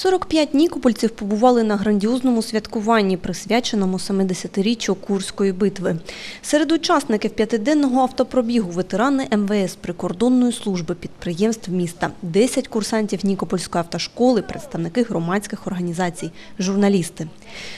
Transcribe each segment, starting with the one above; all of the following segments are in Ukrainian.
45 нікопольців побували на грандіозному святкуванні, присвяченому 70-річчю Курської битви. Серед учасників п'ятиденного автопробігу ветерани МВС прикордонної служби підприємств міста, 10 курсантів Нікопольської автошколи, представники громадських організацій, журналісти.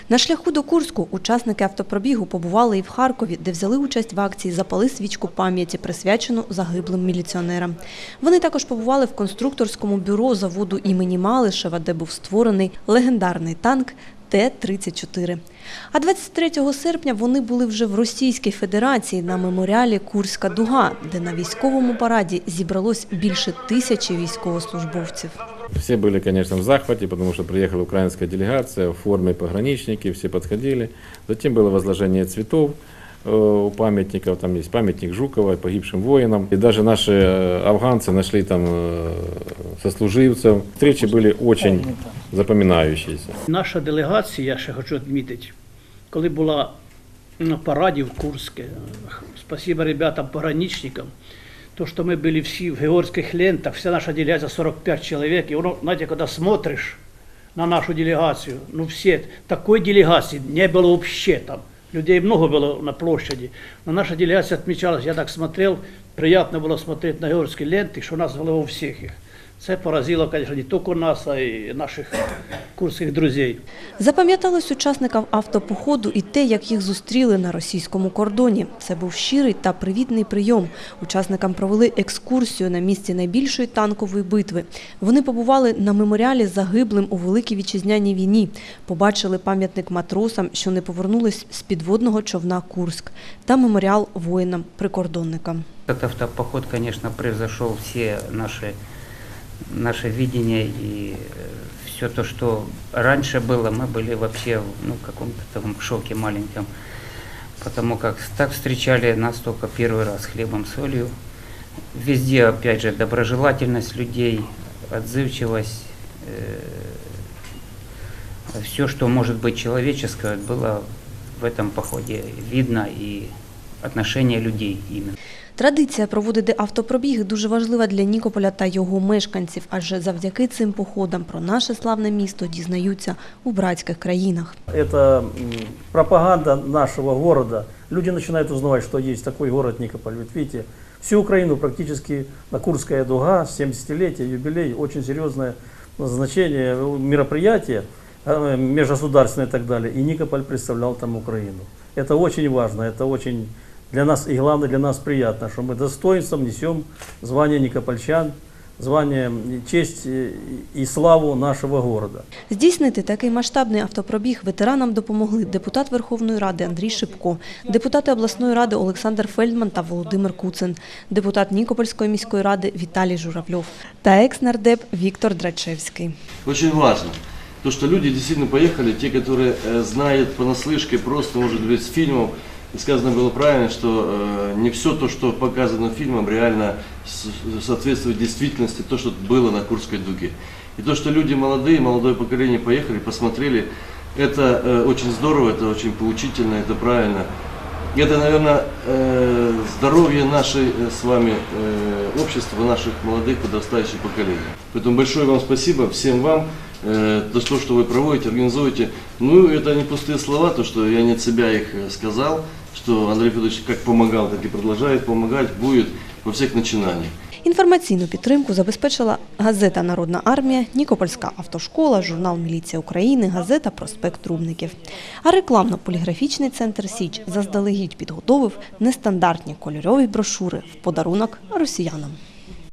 На шляху до Курську учасники автопробігу побували і в Харкові, де взяли участь в акції «Запали свічку пам'яті», присвячену загиблим міліціонерам. Вони також побували в конструкторському бюро заводу імені Малишева, де був створений легендарний танк Т-34. А 23 серпня вони були вже в Російській Федерації на меморіалі Курська дуга, де на військовому параді зібралось більше тисячі військовослужбовців. Все были, конечно, в захвате, потому что приехала украинская делегация в форме пограничники, все подходили. Затем было возложение цветов э, у памятников, там есть памятник Жукова погибшим воинам. И даже наши э, афганцы нашли там э, сослуживцев. Встречи были очень запоминающиеся. Наша делегація, я ще хочу відмітити, коли була на параді в Курске, спасибо ребятам пограничникам, то, что мы были все в георгских лентах, вся наша делегация 45 человек, и оно, знаете, когда смотришь на нашу делегацию, ну все, такой делегации не было вообще там. Людей много было на площади, но наша делегация отмечалась, я так смотрел, приятно было смотреть на георгские ленты, что нас было у всех их. Це поразило, конечно, не только нас, а и наших курських друзей. Запам'яталось учасникам автопоходу і те, як їх зустріли на російському кордоні. Це був щирий та привітний прийом. Учасникам провели екскурсію на місці найбільшої танкової битви. Вони побували на меморіалі загиблим у Великій Вітчизняній війні. Побачили пам'ятник матросам, що не повернулись з підводного човна Курськ, та меморіал воїнам-прикордонникам. Этот автопоход, конечно, превзошел все наши, наше видение и все то, что раньше было, мы были вообще в ну, каком-то там шоке маленьком, потому как так встречали нас только первый раз хлебом, солью. Везде, опять же, доброжелательность людей, отзывчивость, все, что может быть человеческое, было в этом походе видно и отношение людей именно. Традиція проводити автопробіги дуже важлива для Нікополя та його мешканців, адже завдяки цим походам про наше славне місто дізнаються у братських країнах. Это м, пропаганда нашего города. Люди начинают узнавать, что есть такой город Никополь. Ведь видите, всю Украину практически на Курская дуга, 70-летие, юбилей, очень серьезное значение, мероприятие э, межгосударственное и так далее. И Никополь представлял там Украину. Это очень важно, это очень для нас и главное для нас приятно, что мы достоинством несем звание Никопольчан, звание, м, честь э, и славу нашего города. Здійснити такий масштабний автопробіг ветеранам допомогли депутат Верховної Ради Андрій Шипко, депутати обласної ради Олександр Фельдман та Володимир Куцин, депутат Нікопольської міської ради Віталій Журавльов та екс-нардеп Віктор Драчевський. Очень важно. То, что люди действительно поехали, те, которые э, знают понаслышке, просто, может быть, с фильмов, и сказано было правильно, что э, не все то, что показано фильмом, реально соответствует действительности, то, что было на Курской дуге. И то, что люди молодые, молодое поколение поехали, посмотрели, это э, очень здорово, это очень поучительно, это правильно. Это, наверное, э, здоровье нашей э, с вами э, общества, наших молодых подрастающих поколений. Поэтому большое вам спасибо всем вам э, за то, что вы проводите, организуете. Ну, это не пустые слова, то, что я не от себя их э, сказал, что Андрей Федорович как помогал, так и продолжает помогать, будет во всех начинаниях. Інформаційну підтримку забезпечила газета Народна армія, Нікопольська автошкола, журнал Міліція України, газета Проспект Рубників. А рекламно-поліграфічний центр Січ заздалегідь підготовив нестандартні кольорові брошури в подарунок росіянам.